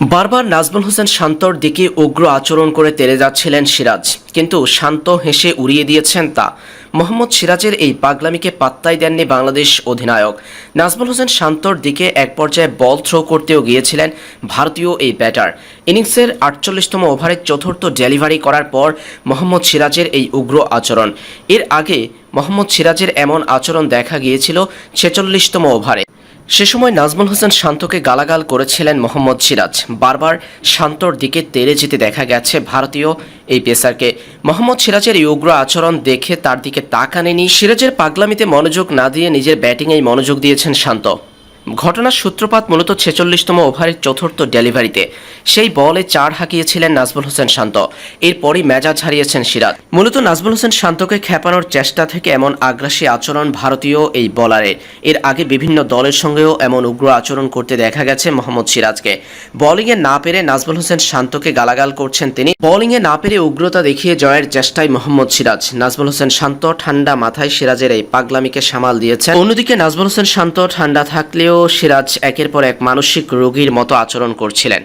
বারবার নাজমুল হোসেন শান্তর দিকে উগ্র আচরণ করে তেড়ে যাচ্ছিলেন সিরাজ। কিন্তু শান্ত হেসে উড়িয়ে দিয়েছেন তা। মোহাম্মদ সিরাজের এই পাগলামিকে পাত্তাই দেননি বাংলাদেশ অধিনায়ক। নাজমুল হোসেন শান্তর দিকে এক পর্যায়ে বল থ্রো করতেও গিয়েছিলেন ভারতীয় এই ব্যাটার। ইনিংসের আটচল্লিশতম ওভারের চতুর্থ ডেলিভারি করার পর মোহাম্মদ সিরাজের এই উগ্র আচরণ। এর আগে মোহাম্মদ সিরাজের এমন আচরণ দেখা গিয়েছিল ছেচল্লিশতম ওভারে। সে সময় নাজমুল হোসেন শান্তকে গালাগাল করেছিলেন মোহাম্মদ সিরাজ। বারবার শান্তর দিকে তেড়ে যেতে দেখা গেছে ভারতীয় এই পেসারকে মোহাম্মদ সিরাজের এই উগ্র আচরণ দেখে তার দিকে তাকানেনি সিরাজের পাগলামিতে মনোযোগ না দিয়ে নিজের ব্যাটিংয়েই মনোযোগ দিয়েছেন শান্ত। ঘটনার সূত্রপাত মূলত ছেচল্লিশতম ওভারের চতুর্থ ডেলিভারিতে। সেই বলে চার হাঁকিয়েছিলেন নাজমুল হোসেন শান্ত। এরপরই মেজাজ হারিয়েছেন সিরাজ। মূলত নাজমুল হোসেন শান্তকে খেপানোর চেষ্টা থেকে এমন আগ্রাসী আচরণ ভারতীয় এই বলারের এর আগে বিভিন্ন দলের সঙ্গেও এমন উগ্র আচরণ করতে দেখা গেছে মোহাম্মদ সিরাজকে। বোলিংয়ে না পেরে নাজমুল হোসেন শান্তকে গালাগাল করছেন তিনি। বোলিংয়ে না পেরে উগ্রতা দেখিয়ে জয়ের চেষ্টায় মোহাম্মদ সিরাজ। নাজমুল হোসেন শান্ত ঠান্ডা মাথায় সিরাজের এই পাগলামিকে সামাল দিয়েছেন। অন্যদিকে নাজমুল হোসেন শান্ত ঠান্ডা থাকলেও সিরাজ একের পর এক মানসিক রোগীর মতো আচরণ করছিলেন।